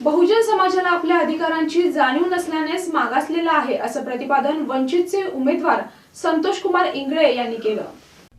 बहुजन समाजाला आपल्या अधिकारांची जाणीव नसल्यानेच मागासलेला आहे असं प्रतिपादन वंचितचे उमेदवार संतोष कुमार इंगळे यांनी केलं.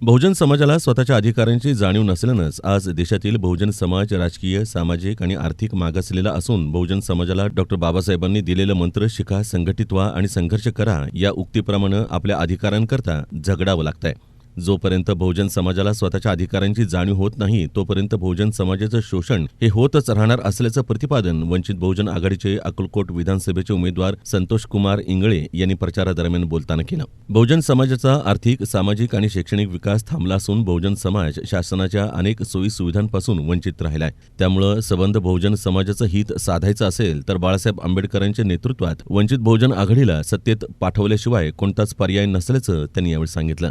बहुजन समाजाला स्वतःच्या अधिकारांची जाणीव नसल्यानंच आज देशातील बहुजन समाज राजकीय सामाजिक आणि आर्थिक मागासलेला असून बहुजन समाजाला डॉक्टर बाबासाहेबांनी दिलेलं मंत्र शिका संघटित व्हा आणि संघर्ष करा या उक्तीप्रमाणे आपल्या अधिकारांकरता झगडावं लागतंय. जोपर्यंत बहुजन समाजाला स्वतःच्या अधिकारांची जाणीव होत नाही तोपर्यंत बहुजन समाजाचं शोषण हे होतच राहणार असल्याचं प्रतिपादन वंचित बहुजन आघाडीचे अक्कलकोट विधानसभेचे उमेदवार संतोष कुमार इंगळे यांनी प्रचारादरम्यान बोलताना केलं. बहुजन समाजाचा आर्थिक सामाजिक आणि शैक्षणिक विकास थांबला असून बहुजन समाज शासनाच्या अनेक सोयी सुविधांपासून वंचित राहिलाय. त्यामुळं सबंध बहुजन समाजाचं हित साधायचं असेल तर बाळासाहेब आंबेडकरांच्या नेतृत्वात वंचित बहुजन आघाडीला सत्तेत पाठवल्याशिवाय कोणताच पर्याय नसल्याचं त्यांनी यावेळी सांगितलं.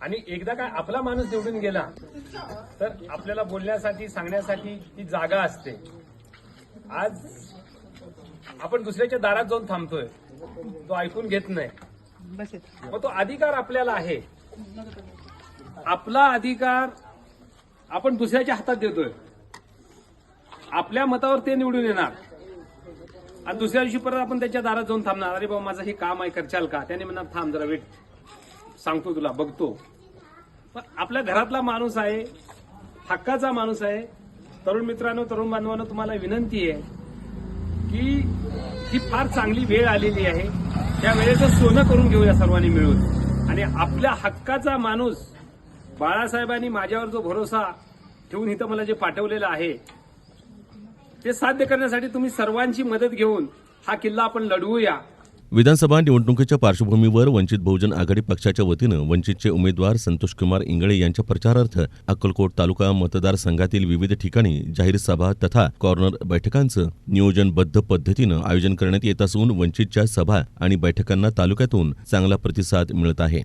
आणि एकदा काय आपला माणूस निवडून गेला तर आपल्याला बोलण्यासाठी सांगण्यासाठी ती जागा असते. आज आपण दुसऱ्याच्या दारात जाऊन थांबतोय. तो ऐकून घेत नाही. मग तो अधिकार आपल्याला आहे. आपला अधिकार आपण दुसऱ्याच्या हातात देतोय. आपल्या मतावर ते निवडून येणार. आणि दुसऱ्या दिवशी परत आपण त्याच्या दारात जाऊन थांबणार. अरे बाबा माझं हे काम आहे करचाल का? त्याने म्हणणार थांब जरा वेट सांगतो तुला बघतो. पण आपल्या घरातला माणूस आहे हक्काचा माणूस आहे. तरुण मित्रांनो तरुण बांधवांनो तुम्हाला विनंती आहे की ही फार चांगली वेळ आलेली आहे. त्या वेळेचं सोनं करून घेऊया सर्वांनी मिळून. आणि आपल्या हक्काचा माणूस बाळासाहेबांनी माझ्यावर जो भरोसा ठेवून इथं मला जे पाठवलेलं आहे ते साध्य करण्यासाठी तुम्ही सर्वांची मदत घेऊन हा किल्ला आपण लढवूया. विधानसभा निवडणुकीच्या पार्श्वभूमीवर वंचित बहुजन आघाडी पक्षाच्या वतीनं वंचितचे उमेदवार संतोष कुमार इंगळे यांच्या प्रचारार्थ अक्कलकोट तालुका मतदारसंघातील विविध ठिकाणी जाहीर सभा तथा कॉर्नर बैठकांचं नियोजनबद्ध पद्धतीनं आयोजन करण्यात येत असून वंचितच्या सभा आणि बैठकांना तालुक्यातून चांगला प्रतिसाद मिळत आहे.